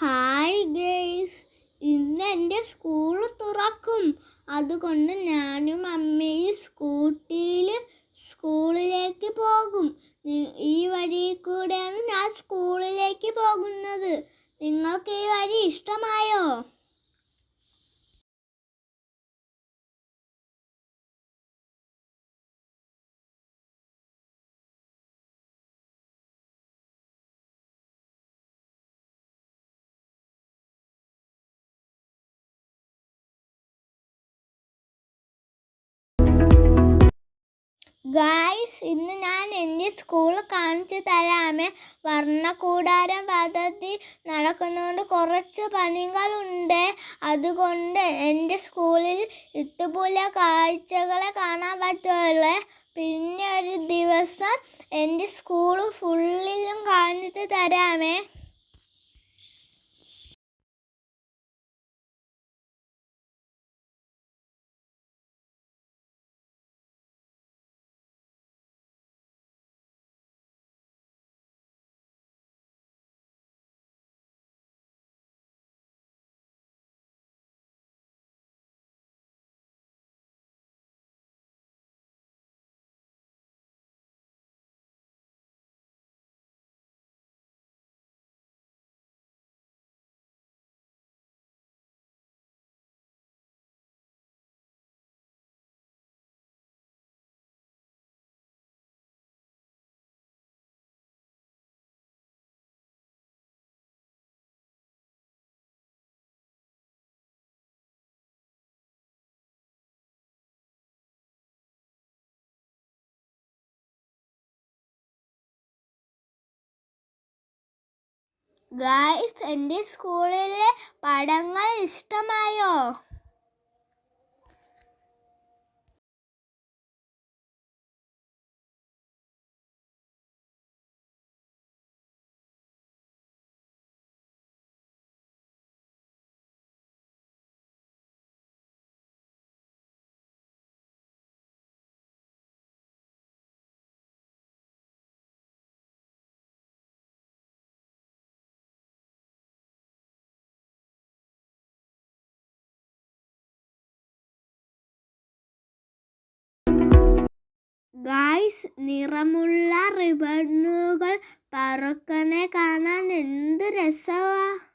Hi guys ഇന്ന് എന്റെ school തുറക്കും. അതുകൊണ്ട് ഞാനും അമ്മയും സ്കൂട്ടിയിൽ സ്കൂളിലേക്ക് പോകും. ഈ വഴി കൂടെയാണ് ഞാൻ സ്കൂളിലേക്ക് പോകുന്നത്. നിങ്ങൾക്ക് ഈ വഴി ഇഷ്ടമായോ? ഗായ്സ് ഇന്ന് ഞാൻ എന്റെ സ്കൂൾ കാണിച്ചു തരാമേ വർണക്കൂടാരം പദ്ധതി നടക്കുന്നതുകൊണ്ട് കുറച്ച് പണികളുണ്ട്. അതുകൊണ്ട് എന്റെ സ്കൂളിൽ ഇതുപോലെ കാഴ്ചകളെ കാണാൻ പറ്റുള്ളൂ പിന്നെ ഒരു ദിവസം എന്റെ സ്കൂൾ ഫുള്ളിലും കാണിച്ചു തരാമേ. ഗായ്സ് എന്റെ സ്കൂളിലെ പടങ്ങൾ ഇഷ്ടമായോ? ഗായ്സ് നിറമുള്ള റിബണുകൾ പറക്കനെ കാണാൻ എന്ത് രസമാണ്